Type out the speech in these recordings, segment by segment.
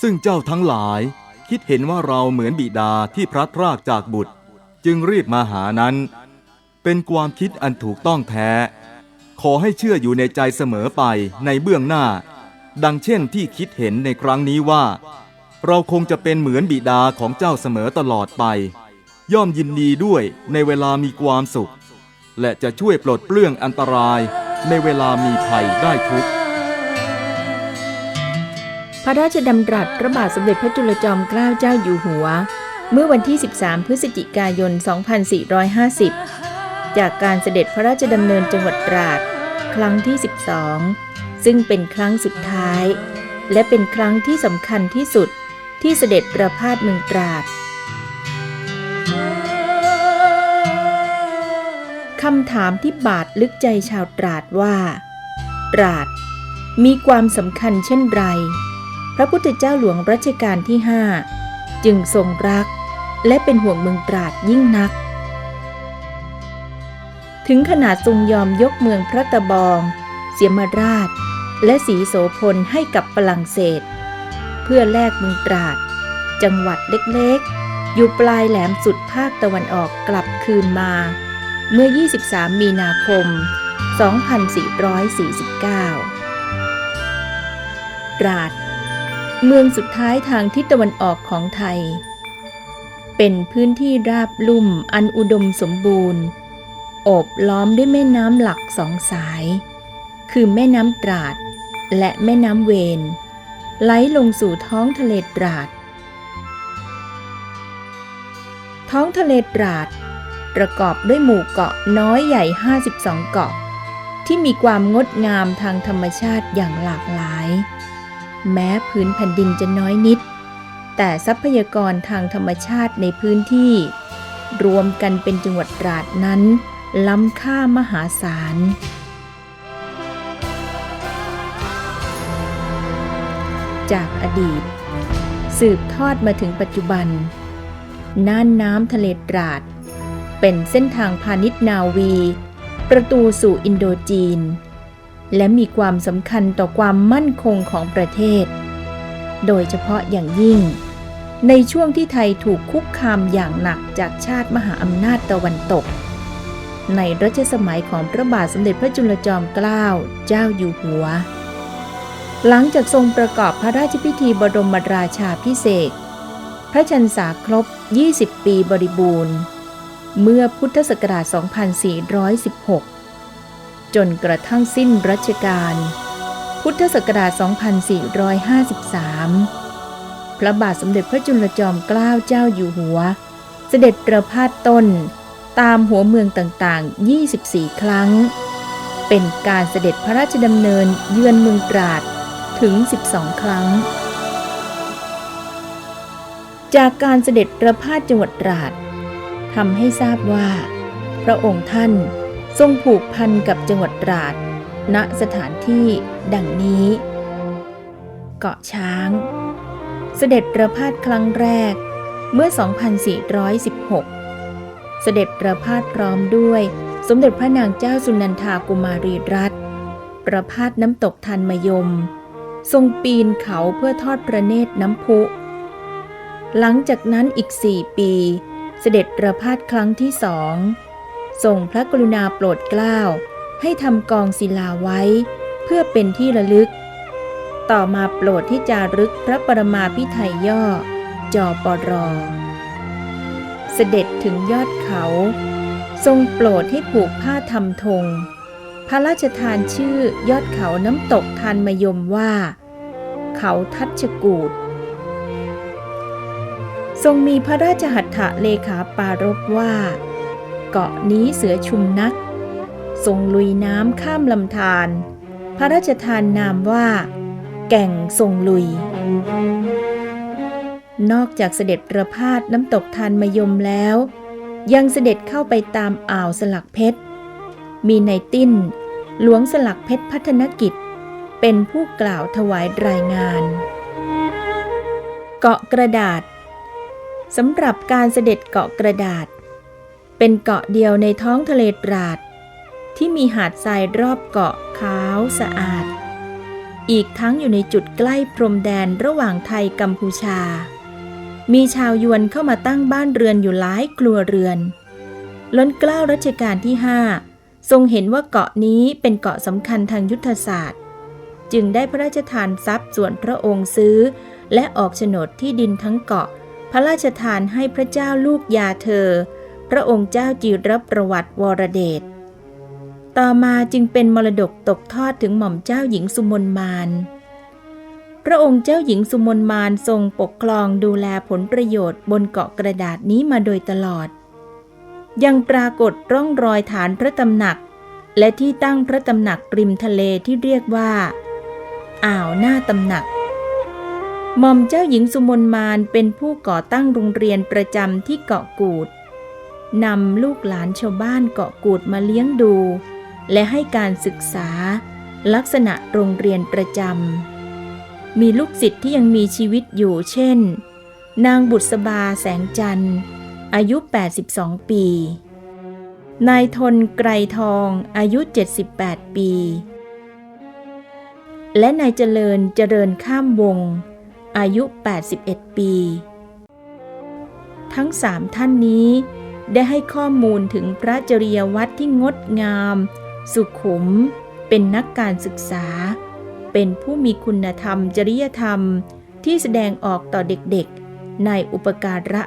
ซึ่งเจ้าทั้งหลายคิดเห็นว่าเราเหมือนบิดาที่พลัดพรากจากบุตร จึงรีบมาหานั้น เป็นความคิดอันถูกต้องแท้ ขอให้เชื่ออยู่ในใจเสมอไปในเบื้องหน้า ดังเช่นที่คิดเห็นในครั้งนี้ว่า เราคงจะเป็นเหมือนบิดาของเจ้าเสมอตลอดไป ย่อมยินดีด้วยในเวลามีความสุข และจะช่วยปลดเปลื้องอันตรายในเวลามีภัยได้ทุก ระราชดำรัสพระบาทสมเด็จพระจุลจอมเกล้าเจ้าอยู่หัว เมื่อวันที่ 13 พฤศจิกายน 2450 จากการเสด็จพระราชดำเนินจังหวัดตราด ครั้งที่ 12 ซึ่งเป็นครั้งสุดท้าย และเป็นครั้งที่สำคัญที่สุดที่เสด็จประพาสเมืองตราดคำถามที่บาดลึกใจชาวตราดว่า ตราดมีความสำคัญเช่นไร พระพุทธเจ้าหลวงรัชกาลที่ห้าจึงทรงรัก และเป็นห่วงเมืองตราดยิ่งนัก ถึงขนาดทรงยอมยกเมืองพระตะบอง เสียมราช และสีโสพลให้กับฝรั่งเศส เพื่อแลกเมืองตราด จังหวัดเล็กๆ อยู่ปลายแหลมสุดภาคตะวันออกกลับคืนมา เมื่อ 23 มีนาคม 2449ตราด เมืองสุดท้ายทางทิศตะวันออกของไทย เป็นพื้นที่ราบลุ่มอันอุดมสมบูรณ์ โอบล้อมด้วยแม่น้ำหลักสองสาย คือแม่น้ำตราด และแม่น้ำเวน ไหลลงสู่ท้องทะเลตราด ท้องทะเลตราด ประกอบด้วยหมู่เกาะน้อยใหญ่ 52 เกาะ ที่มีความงดงามทางธรรมชาติอย่างหลากหลาย แม้พื้นแผ่นดินจะน้อยนิด แต่ทรัพยากรทางธรรมชาติในพื้นที่ รวมกันเป็นจังหวัดตราดนั้น ล้ำค่ามหาศาลจากอดีต สืบทอดมาถึงปัจจุบัน น่านน้ำทะเลตราด เป็นเส้นทางพาณิชย์นาวี ประตูสู่อินโดจีน และมีความสำคัญต่อความมั่นคงของประเทศ โดยเฉพาะอย่างยิ่ง ในช่วงที่ไทยถูกคุกคามอย่างหนักจากชาติมหาอำนาจตะวันตก ในรัชสมัยของพระบาทสมเด็จพระจุลจอมเกล้าเจ้าอยู่หัว หลังจากทรงประกอบพระราชพิธีบรมราชาพิเศษ พระชันษาครบ 20 ปีบริบูรณ์ เมื่อพุทธศักราช 2416 จนกระทั่งสิ้นรัชกาล พุทธศักราช 2453 พระบาทสมเด็จพระจุลจอมเกล้าเจ้าอยู่หัว เสด็จประพาสต้นตามหัวเมืองต่างๆ 24 ครั้ง เป็นการเสด็จพระราชดำเนินเยือนเมืองตราดถึง 12 ครั้ง จากการเสด็จประพาสจังหวัดตราดทำให้ทราบว่า พระองค์ท่าน ทรงผูกพันกับจังหวัดตราด ณสถานที่ดังนี้ เกาะช้าง เสด็จประพาสครั้งแรกเมื่อ 2416 เสด็จประพาสพร้อมด้วย สมเด็จพระนางเจ้าสุนันทากุมารีรัตน์ประพาสน้ำตกทันมยม ทรงปีนเขาเพื่อทอดพระเนตรน้ำพุ หลังจากนั้นอีกสี่ปี เสด็จประพาสครั้งที่สอง ทรงพระกรุณาโปรดเกล้า ให้ทำกองศิลาไว้ เพื่อเป็นที่ระลึก ต่อมาโปรดที่จารึกพระปรมาพิไทยย่อ จอปรเสด็จถึงยอดเขา ทรงโปรดให้ผูกผ้าทำธงพระราชทานชื่อยอดเขาน้ำตกทานมยมว่า เขาทัชกูดทรงมีพระราชหัตถะเลขาปารภว่า เกาะนี้เสือชุมนักทรงลุยน้ำข้ามลำธารพระราชทานนามว่า แก่งทรงลุย นอกจากเสด็จประพาสน้ำตกทานมยมแล้ว ยังเสด็จเข้าไปตามอ่าวสลักเพชร มีในติ้น หลวงสลักเพชรพัฒนกิจ เป็นผู้กล่าวถวายรายงาน เกาะกระดาษสำหรับการเสด็จเกาะกระดาษ เป็นเกาะเดียวในท้องทะเลตราด ที่มีหาดทรายรอบเกาะขาวสะอาด อีกทั้งอยู่ในจุดใกล้พรมแดนระหว่างไทยกัมพูชา มีชาวยวนเข้ามาตั้งบ้านเรือนอยู่หลายครัวเรือน ล้นเกล้ารัชกาลที่5ทรงเห็นว่าเกาะนี้เป็นเกาะสำคัญทางยุทธศาสตร์ จึงได้พระราชทานทรัพย์ส่วนพระองค์ซื้อ และออกโฉนดที่ดินทั้งเกาะ พระราชทานให้พระเจ้าลูกยาเธอ พระองค์เจ้าจีรประวัติวรเดช ต่อมาจึงเป็นมรดกตกทอดถึงหม่อมเจ้าหญิงสุมนมาน พระองค์เจ้าหญิงสุมนมานทรงปกครองดูแลผลประโยชน์บนเกาะกระดาษนี้มาโดยตลอด ยังปรากฏร่องรอยฐานพระตำหนัก และที่ตั้งพระตำหนักริมทะเลที่เรียกว่า อ่าวหน้าตำหนักหม่อมเจ้าหญิงสุมนมานเป็นผู้ก่อตั้งโรงเรียนประจำที่เกาะกูด นำลูกหลานชาวบ้านเกาะกูดมาเลี้ยงดู และให้การศึกษา ลักษณะโรงเรียนประจำ มีลูกศิษย์ที่ยังมีชีวิตอยู่เช่น นางบุษบาแสงจันทร์ อายุ 82 ปี นายทนไกรทองอายุ 78 ปี และนายเจริญเจริญข้ามวง อายุ 81 ปี ทั้งสามท่านนี้ ได้ให้ข้อมูลถึงพระจริยวัตรที่งดงาม สุขุม เป็นนักการศึกษา เป็นผู้มีคุณธรรมจริยธรรมที่แสดงออกต่อเด็กๆ ในอุปการะ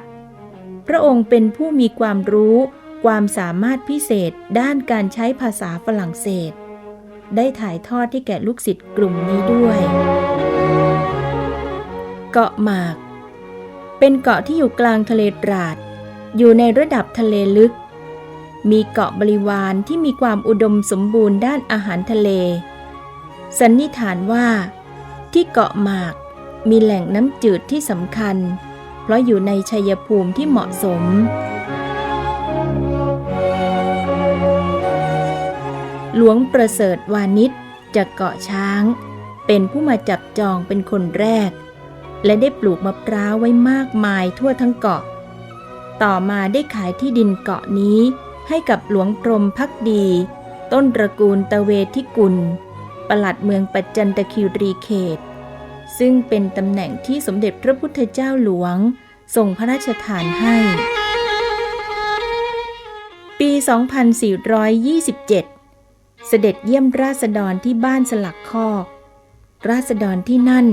พระองค์เป็นผู้มีความรู้ความสามารถพิเศษด้านการใช้ภาษาฝรั่งเศส ได้ถ่ายทอดให้แก่ลูกศิษย์กลุ่มนี้ด้วย เกาะหมาก เป็นเกาะที่อยู่กลางทะเลตราด อยู่ในระดับทะเลลึก มีเกาะบริวารที่มีความอุดมสมบูรณ์ด้านอาหารทะเล สันนิษฐานว่า ที่เกาะหมากมีแหล่งน้ำจืดที่สำคัญ เพราะอยู่ในชัยภูมิที่เหมาะสม หลวงประเสริฐวานิชจากเกาะช้าง เป็นผู้มาจับจองเป็นคนแรก และได้ปลูกมะพร้าวไว้มากมายทั่วทั้งเกาะ ต่อมาได้ขายที่ดินเกาะนี้ให้กับหลวงพรมพักดี ต้นตระกูลตะเวทิกุล ปลัดเมืองปัจจันตคีรีเขต ซึ่งเป็นตำแหน่งที่สมเด็จพระพุทธเจ้าหลวงทรงพระราชทานให้ ปี 2427 เสด็จเยี่ยมราษฎรที่บ้านสลักคอกราษฎรที่นั่น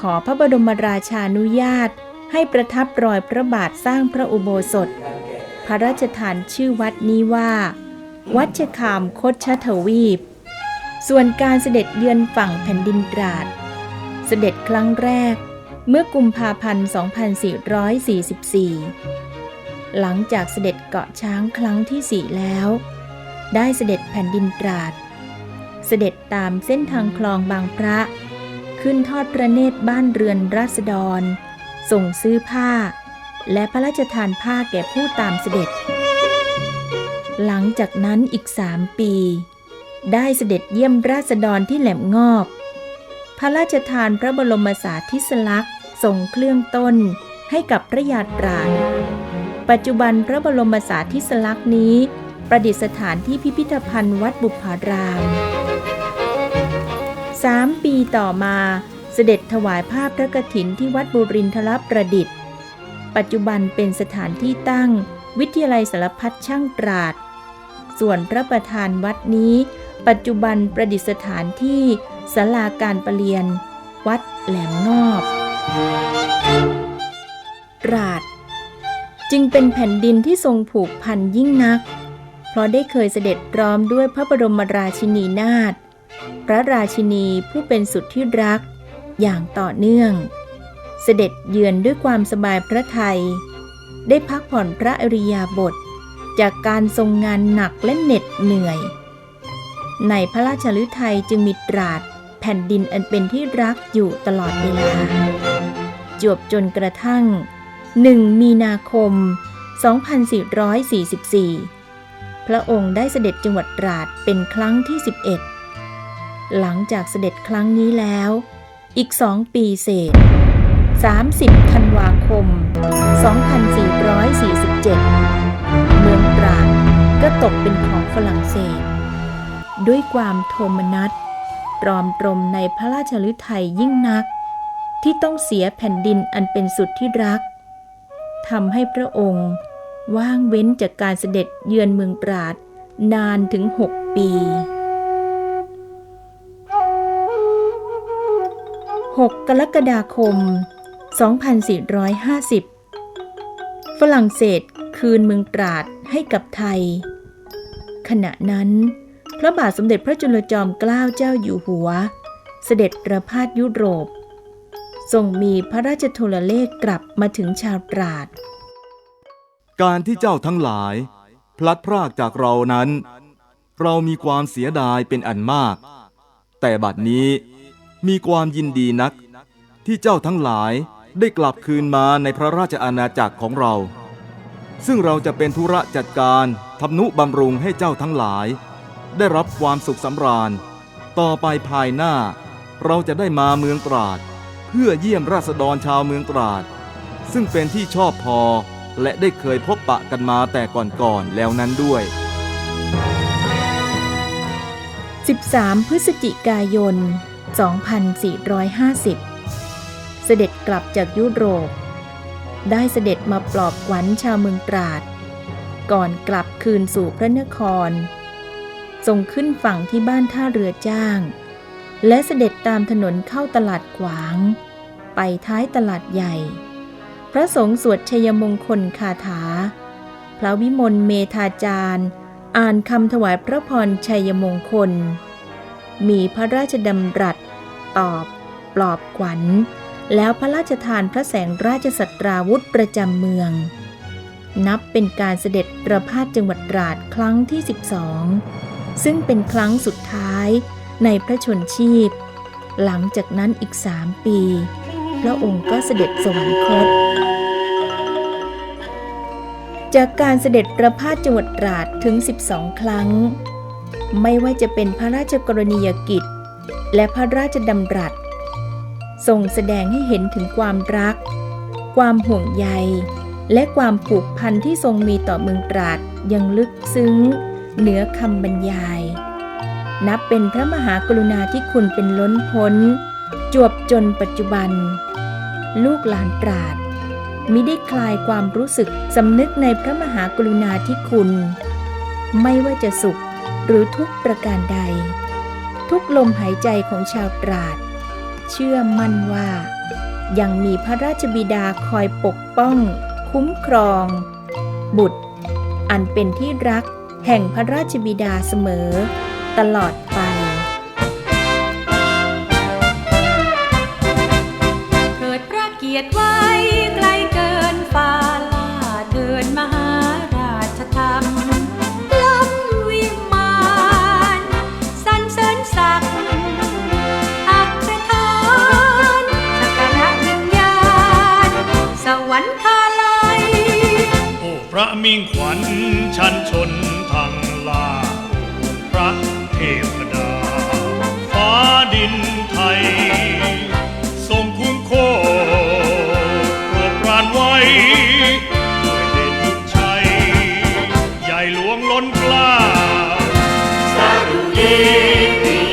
ขอพระบรมราชานุญาต ให้ประทับรอยพระบาทสร้างพระอุโบสถ พระราชทานชื่อวัดนี้ว่า วัดชคามคดชทวีป ส่วนการเสด็จเยือนฝั่งแผ่นดินตราด เสด็จครั้งแรกเมื่อกุมภาพันธ์ 2444 หลังจากเสด็จเกาะช้างครั้งที่สี่แล้ว ได้เสด็จแผ่นดินตราด เสด็จตามเส้นทางคลองบางพระ ขึ้นทอดพระเนตรบ้านเรือนราษฎร ส่งซื้อผ้า และพระราชทานผ้าแก่ผู้ตามเสด็จ หลังจากนั้นอีกสามปี ได้เสด็จเยี่ยมราษฎรที่แหลมงอบ พระราชทานพระบรมสาธิสลักษณ์ทรงเครื่องต้นให้กับพระยาตรานปัจจุบันพระบรมสาธิสลักษณ์นี้ ประดิษฐานที่พิพิธภัณฑ์วัดบุพารามสามปีต่อมา เสด็จถวายภาพพระกฐินที่วัดบุรินทรประดิษฐ์ ปัจจุบันเป็นสถานที่ตั้ง วิทยาลัยสารพัดช่างตราด ส่วนพระประธานวัดนี้ ปัจจุบันประดิษฐานที่ศาลาการประเรียน วัดแหลมงอบตราด จึงเป็นแผ่นดินที่ทรงผูกพันยิ่งนัก เพราะได้เคยเสด็จพร้อมด้วยพระบรมราชินีนาถพระราชินีผู้เป็นสุดที่รัก อย่างต่อเนื่อง เสด็จเยือนด้วยความสบายพระทัยได้พักผ่อนพระอริยาบท จากการทรงงานหนักและเหน็ดเหนื่อย ในพระราชฤทัยจึงมีตราดแผ่นดินอันเป็นที่รักอยู่ตลอดเวลา จวบจนกระทั่ง 1 มีนาคม 2444 พระองค์ได้เสด็จจังหวัดตราดเป็นครั้งที่ 11 หลังจากเสด็จครั้งนี้แล้ว อีกสองปีเศษ 30 ธันวาคม 2447 เมืองตราดก็ตกเป็นของฝรั่งเศส ด้วยความโทมนัสตรอมตรมในพระราชฤทัยยิ่งนัก ที่ต้องเสียแผ่นดินอันเป็นสุดที่รักทำให้พระองค์ว่างเว้นจากการเสด็จเยือนเมืองตราดนานถึงหกปี 6 กรกฎาคม 2450 ฝรั่งเศสคืนเมืองตราดให้กับไทย ขณะนั้น พระบาทสมเด็จพระจุลจอมเกล้าเจ้าอยู่หัว เสด็จประพาสยุโรปทรงมีพระราชโทรเลขกลับมาถึงชาวตราด การที่เจ้าทั้งหลาย พลัดพรากจากเรานั้น เรามีความเสียดายเป็นอันมาก แต่บัดนี้ มีความยินดีนัก ที่เจ้าทั้งหลายได้กลับคืนมาในพระราชอาณาจักรของเรา ซึ่งเราจะเป็นธุระจัดการทำนุบำรุงให้เจ้าทั้งหลาย ได้รับความสุขสำราญ ต่อไปภายหน้า เราจะได้มาเมืองตราด เพื่อเยี่ยมราษฎรชาวเมืองตราด ซึ่งเป็นที่ชอบพอและได้เคยพบปะกันมาแต่ก่อนๆแล้วนั้นด้วย 13 พฤศจิกายน 2450 เสด็จกลับจากยุโรป ได้เสด็จมาปลอบขวัญชาวเมืองตราด ก่อนกลับคืนสู่พระนคร ทรงขึ้นฝั่งที่บ้านท่าเรือจ้าง และเสด็จตามถนนเข้าตลาดขวาง ไปท้ายตลาดใหญ่ พระสงฆ์สวดชัยมงคลคาถา พระวิมลเมธาจารย์ อ่านคำถวายพระพรชัยมงคล มีพระราชดำรัส ตอบ ปลอบขวัญ แล้วพระราชทานพระแสงราชสัตราวุธประจำเมือง นับเป็นการเสด็จประพาสจังหวัดตราดครั้งที่ 12 ซึ่งเป็นครั้งสุดท้ายในพระชนชีพ หลังจากนั้นอีกสามปี พระองค์ก็เสด็จสวรรคตจากการเสด็จประพาสจังหวัดตราดถึง 12 ครั้ง ไม่ว่าจะเป็นพระราชกรณียกิจ และพระราชดำรัสทรงแสดงให้เห็นถึงความรัก ความห่วงใย และความผูกพันที่ทรงมีต่อเมืองตราดยังลึกซึ้ง เหนือคำบรรยาย นับเป็นพระมหากรุณาธิคุณเป็นล้นพ้น จวบจนปัจจุบัน ลูกหลานตราดมิได้คลายความรู้สึกสำนึกในพระมหากรุณาธิคุณ ไม่ว่าจะสุข หรือทุกประการใด ทุกลมหายใจของชาวตราด เชื่อมั่นว่า ยังมีพระราชบิดาคอยปกป้อง คุ้มครอง บุตร อันเป็นที่รักแห่งพระราชบิดาเสมอ ตลอดไป มิ่งขวัญชันชนทางลาพระเทพดา ฟ้าดินไทย ทรงคุ้มโคโปรดปรานไว้ด้วยเดชบุญชัใหญ่หลวงล้นกล้าสาธุเยติ